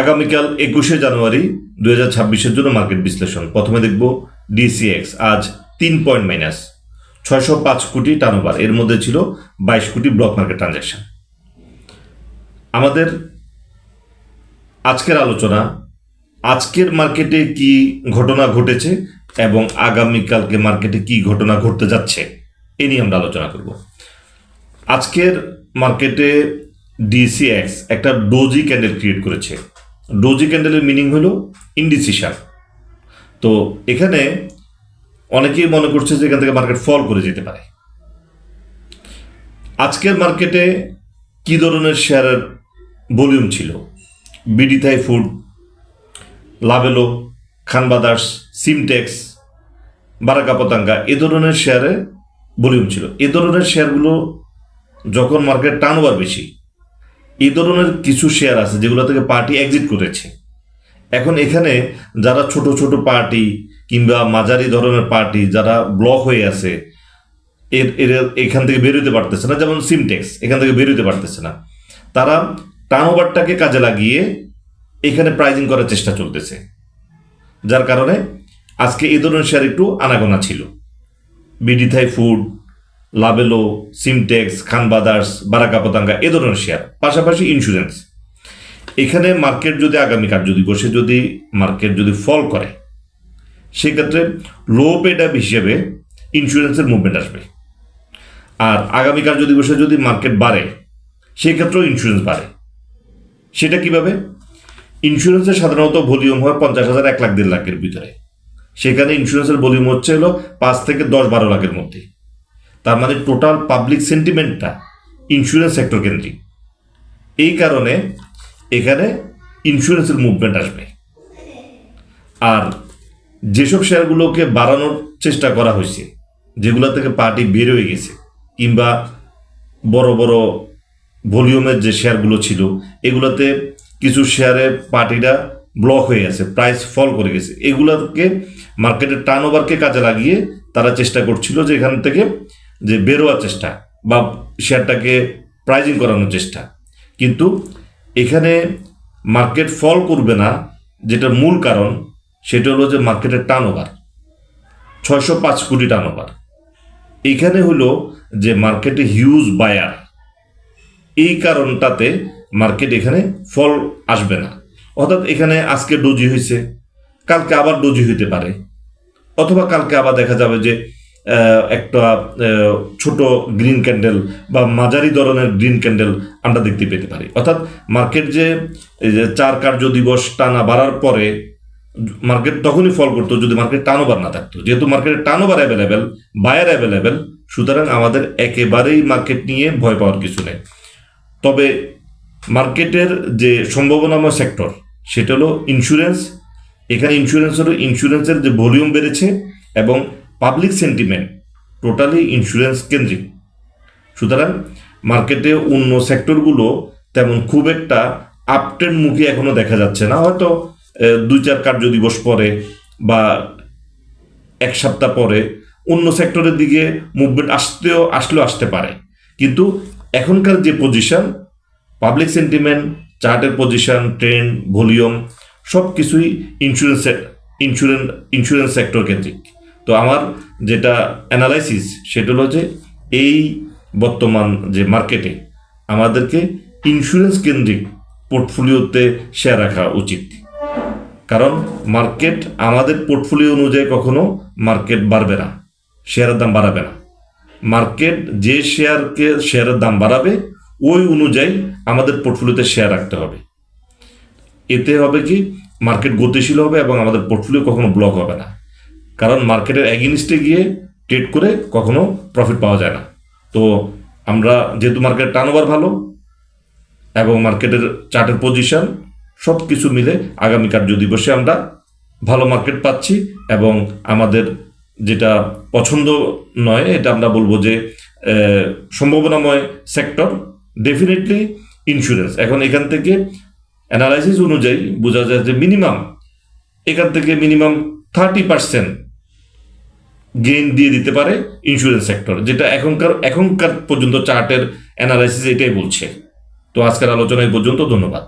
আগামীকাল একুশে জানুয়ারি দুই হাজার ছাব্বিশের জন্য মার্কেট বিশ্লেষণ। প্রথমে দেখব ডিসিএক্স আজ তিন পয়েন্ট মাইনাস ছয়শো পাঁচ কোটি টার্নওভার এর মধ্যে ছিল বাইশ কোটি ব্লক মার্কেট ট্রানজ্যাকশন আমাদের আজকের আলোচনা, আজকের মার্কেটে কি ঘটনা ঘটেছে এবং আগামীকালকে মার্কেটে কি ঘটনা ঘটতে যাচ্ছে, এ নিয়ে আমরা আলোচনা করব। আজকের মার্কেটে ডিসিএক্স একটা ডোজি ক্যান্ডেল ক্রিয়েট করেছে। ডোজি ক্যান্ডেলের মিনিং হলো ইনডিসিশন তো এখানে অনেকেই মনে করছে যে এখান থেকে মার্কেট ফল করে যেতে পারে। আজকের মার্কেটে কি ধরনের শেয়ারের ভলিউম ছিল? বিডিথাই ফুড লাভেলো খান বাদার্স সিমটেক্স বারাকা পতাঙ্গা এ ধরনের শেয়ারে ভলিউম ছিল। এ ধরনের শেয়ারগুলো যখন মার্কেট টার্নওভার বেশি এই ধরনের কিছু শেয়ার আছে যেগুলো থেকে পার্টি এক্সিট করেছে। এখন এখানে যারা ছোট ছোট পার্টি কিংবা মাঝারি ধরনের পার্টি যারা ব্লক হয়ে আছে, এর এর, এখান থেকে বেরোতে পারতেছে না। যেমন সিমটেক্স এখান থেকে বেরোতে পারতেছে না। তারা টার্নওভারটাকে কাজে লাগিয়ে এখানে প্রাইজিং করার চেষ্টা চলতেছে। যার কারণে আজকে এই ধরনের শেয়ার একটু আনাগোনা ছিল। বিডিথাই ফুড লাবেলো সিমটেক্স খান বাদার্স বারাকা পতাঙ্গা এ ধরনের শেয়ার পাশাপাশি ইন্স্যুরেন্স এখানে মার্কেট যদি আগামীকাল যদি বসে যদি মার্কেট যদি ফল করে, সেক্ষেত্রে লো পেড অ্যাপ হিসেবে ইন্স্যুরেন্সের মুভমেন্ট আসবে। আর আগামীকাল যদি বসে যদি মার্কেট বাড়ে, সেক্ষেত্রেও ইন্স্যুরেন্স বাড়ে। সেটা কীভাবে? ইন্স্যুরেন্সের সাধারণত ভলিউম হয় পঞ্চাশ হাজার এক লাখ, দেড় লাখের ভিতরে। সেখানে ইন্স্যুরেন্সের ভলিউম হচ্ছে হলো পাঁচ থেকে দশ, বারো লাখের মধ্যে। তার মানে টোটাল পাবলিক সেন্টিমেন্টটা ইন্স্যুরেন্স সেক্টর কেন্দ্রিক। এই কারণে এখানে ইন্স্যুরেন্সের মুভমেন্ট আসবে। আর যেসব শেয়ারগুলোকে বাড়ানোর চেষ্টা করা হয়েছে, যেগুলো থেকে পার্টি বের হয়ে গেছে, কিংবা বড় বড় ভলিউমের যে শেয়ারগুলো ছিল, এগুলোতে কিছু শেয়ারে পার্টিটা ব্লক হয়ে গেছে প্রাইস ফল করে গেছে। এগুলোকে মার্কেটের টার্ন ওভারকে কাজে লাগিয়ে তারা চেষ্টা করছিল যে এখান থেকে যে বেরোয়ার চেষ্টা বা শেয়ারটাকে প্রাইজিং করানোর চেষ্টা। কিন্তু এখানে মার্কেট ফল করবে না যেটার মূল কারণ, সেটা হলো যে মার্কেটের টার্ন ওভার ছয়শো পাঁচ কোটি ওভার এখানে হলো যে মার্কেটে হিউজ বায়ার এই কারণটাতে মার্কেট এখানে ফল আসবে না। অর্থাৎ এখানে আজকে ডোজি হয়েছে, কালকে আবার ডোজি হইতে পারে। অথবা কালকে আবার দেখা যাবে যে একটা ছোট গ্রিন ক্যান্ডেল বা মাঝারি ধরনের গ্রিন ক্যান্ডেল আমরা দেখতে পেতে পারি। অর্থাৎ মার্কেট যে চার কার্য দিবস টানা বাড়ার পরে মার্কেট তখনই ফল করতো যদি মার্কেট টার্নওভার না থাকতো। যেহেতু মার্কেটের টার্নওভার অ্যাভেলেবেল বায়ার অ্যাভেলেবেল সুতরাং আমাদের একেবারেই মার্কেট নিয়ে ভয় পাওয়ার কিছু নেই। তবে মার্কেটের যে সম্ভাবনাময় সেক্টর সেটা হলো ইন্স্যুরেন্স এখানে ইন্স্যুরেন্স হলো ইন্স্যুরেন্সের যে ভলিউম বেড়েছে এবং পাবলিক সেন্টিমেন্ট টোটালি ইন্স্যুরেন্স কেন্দ্রিক। সুতরাং মার্কেটে অন্য সেক্টরগুলো তেমন খুব একটা আপটের মুখে এখনও দেখা যাচ্ছে না। হয়তো দুই চার কার্য দিবস পরে বা এক সপ্তাহ পরে অন্য সেক্টরের দিকে মুভমেন্ট আসতেও, আসলেও আসতে পারে। কিন্তু এখনকার যে পজিশন পাবলিক সেন্টিমেন্ট চার্টের পজিশন ট্রেন্ড ভলিউম সব কিছুই ইন্স্যুরেন্সের ইন্স্যুরেন্স ইন্স্যুরেন্স সেক্টর কেন্দ্রিক তো আমার যেটা অ্যানালাইসিস সেটা হলো যে এই বর্তমান যে মার্কেটে আমাদেরকে ইন্স্যুরেন্স কেন্দ্রিক পোর্টফোলিওতে শেয়ার রাখা উচিত। কারণ মার্কেট আমাদের পোর্টফোলিও অনুযায়ী কখনো মার্কেট বাড়বে না শেয়ারের দাম বাড়াবে না। মার্কেট যে শেয়ারকে শেয়ারের দাম বাড়াবে, ওই অনুযায়ী আমাদের পোর্টফোলিওতে শেয়ার রাখতে হবে। এতে হবে কি? মার্কেট গতিশীল হবে এবং আমাদের পোর্টফোলিও কখনো ব্লক হবে না। কারণ মার্কেটের অ্যাগেনিস্টে গিয়ে ট্রেড করে কখনো প্রফিট পাওয়া যায় না। তো আমরা যেহেতু মার্কেট টার্নওভার ভালো এবং মার্কেটের চার্টের পজিশন সব কিছু মিলে আগামী কার্য দিবসে আমরা ভালো মার্কেট পাচ্ছি এবং আমাদের যেটা পছন্দ নয়, এটা আমরা বলব যে সম্ভাবনাময় সেক্টর ডেফিনেটলি ইন্স্যুরেন্স এখন এখান থেকে অ্যানালাইসিস অনুযায়ী বোঝা যায় যে মিনিমাম এখান থেকে মিনিমাম থার্টি পার্সেন্ট গেইন দিয়ে দিতে পারে ইন্স্যুরেন্স সেক্টর যেটা এখনকার এখনকার পর্যন্ত চার্টের অ্যানালাইসিস এটাই বলছে। তো আজকের আলোচনা পর্যন্ত, ধন্যবাদ।